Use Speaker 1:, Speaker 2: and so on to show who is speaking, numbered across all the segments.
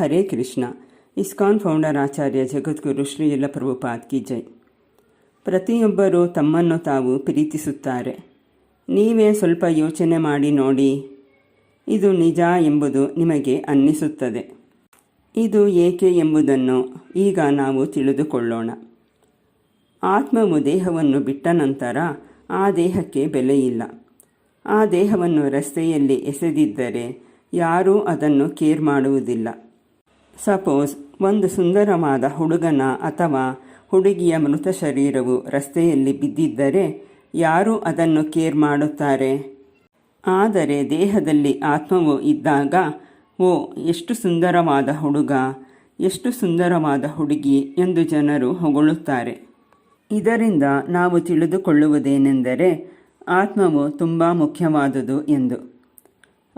Speaker 1: ಹರೇ Krishna. ISKCON founder ಆಚಾರ್ಯ ಜಗದ್ಗುರು ಶ್ರೀ ಎಲ್ಲ ಪ್ರಭುಪಾದ್ ಕಿ ಜೈ. ಪ್ರತಿಯೊಬ್ಬರೂ ತಮ್ಮನ್ನು ತಾವು ಪ್ರೀತಿಸುತ್ತಾರೆ. ನೀವೇ ಸ್ವಲ್ಪ ಯೋಚನೆ ಮಾಡಿ ನೋಡಿ. ಇದು ನಿಜ ಎಂಬುದು ನಿಮಗೆ ಅನ್ನಿಸುತ್ತದೆ. ಇದು ಏಕೆ ಎಂಬುದನ್ನು ಈಗ ನಾವು ತಿಳಿದುಕೊಳ್ಳೋಣ. ಆತ್ಮವು ದೇಹವನ್ನು ಬಿಟ್ಟ ನಂತರ ಆ ದೇಹಕ್ಕೆ ಬೆಲೆಯಿಲ್ಲ ಆ ದೇಹವನ್ನು ರಸ್ತೆಯಲ್ಲಿ ಎಸೆದಿದ್ದರೆ ಯಾರೂ ಅದನ್ನು ಕೇರ್ ಮಾಡುವುದಿಲ್ಲ. ಸಪೋಸ್ ಒಂದು ಸುಂದರವಾದ ಹುಡುಗನ ಅಥವಾ ಹುಡುಗಿಯ ಮೃತ ಶರೀರವು ರಸ್ತೆಯಲ್ಲಿ ಬಿದ್ದಿದ್ದರೆ ಯಾರು ಅದನ್ನು ಕೇರ್ ಮಾಡುತ್ತಾರೆ? ಆದರೆ ದೇಹದಲ್ಲಿ ಆತ್ಮವು ಇದ್ದಾಗ, ಓ, ಎಷ್ಟು ಸುಂದರವಾದ ಹುಡುಗ, ಎಷ್ಟು ಸುಂದರವಾದ ಹುಡುಗಿ ಎಂದು ಜನರು ಹೊಗಳುತ್ತಾರೆ. ಇದರಿಂದ ನಾವು ತಿಳಿದುಕೊಳ್ಳುವುದೇನೆಂದರೆ ಆತ್ಮವು ತುಂಬ ಮುಖ್ಯವಾದುದು ಎಂದು.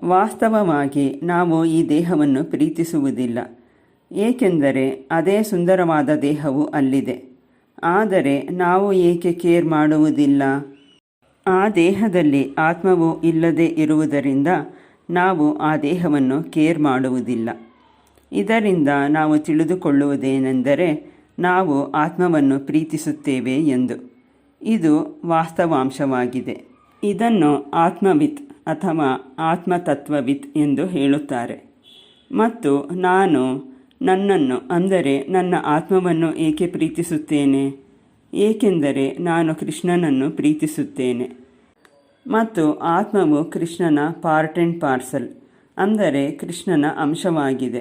Speaker 1: ವಾಸ್ತವವಾಗಿ ನಾವು ಈ ದೇಹವನ್ನು ಪ್ರೀತಿಸುವುದಿಲ್ಲ. ಏಕೆಂದರೆ ಅದೇ ಸುಂದರವಾದ ದೇಹವು ಅಲ್ಲಿದೆ. ಆದರೆ ನಾವು ಏಕೆ ಕೇರ್ ಮಾಡುವುದಿಲ್ಲ? ಆ ದೇಹದಲ್ಲಿ ಆತ್ಮವು ಇಲ್ಲದೆ ಇರುವುದರಿಂದ ನಾವು ಆ ದೇಹವನ್ನು ಕೇರ್ ಮಾಡುವುದಿಲ್ಲ. ಇದರಿಂದ ನಾವು ತಿಳಿದುಕೊಳ್ಳುವುದೇನೆಂದರೆ ನಾವು ಆತ್ಮವನ್ನು ಪ್ರೀತಿಸುತ್ತೇವೆ ಎಂದು. ಇದು ವಾಸ್ತವಾಂಶವಾಗಿದೆ. ಇದನ್ನು ಆತ್ಮವಿತ್ ಅಥವಾ ಆತ್ಮತತ್ವವಿತ್ ಎಂದು ಹೇಳುತ್ತಾರೆ. ಮತ್ತು ನಾನು ನನ್ನನ್ನು, ಅಂದರೆ ನನ್ನ ಆತ್ಮವನ್ನು ಏಕೆ ಪ್ರೀತಿಸುತ್ತೇನೆ? ಏಕೆಂದರೆ ನಾನು ಕೃಷ್ಣನನ್ನು ಪ್ರೀತಿಸುತ್ತೇನೆ. ಮತ್ತು ಆತ್ಮವು ಕೃಷ್ಣನ ಪಾರ್ಟ್ ಆ್ಯಂಡ್ ಪಾರ್ಸಲ್ ಅಂದರೆ ಕೃಷ್ಣನ ಅಂಶವಾಗಿದೆ.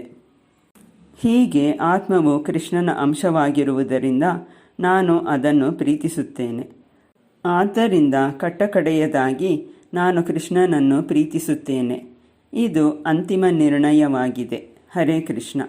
Speaker 1: ಹೀಗೆ ಆತ್ಮವು ಕೃಷ್ಣನ ಅಂಶವಾಗಿರುವುದರಿಂದ ನಾನು ಅದನ್ನು ಪ್ರೀತಿಸುತ್ತೇನೆ. ಆದ್ದರಿಂದ ಕಟ್ಟಕಡೆಯದಾಗಿ ನಾನು ಕೃಷ್ಣನನ್ನು ಪ್ರೀತಿಸುತ್ತೇನೆ. ಇದು ಅಂತಿಮ ನಿರ್ಣಯವಾಗಿದೆ. ಹರೇ ಕೃಷ್ಣ.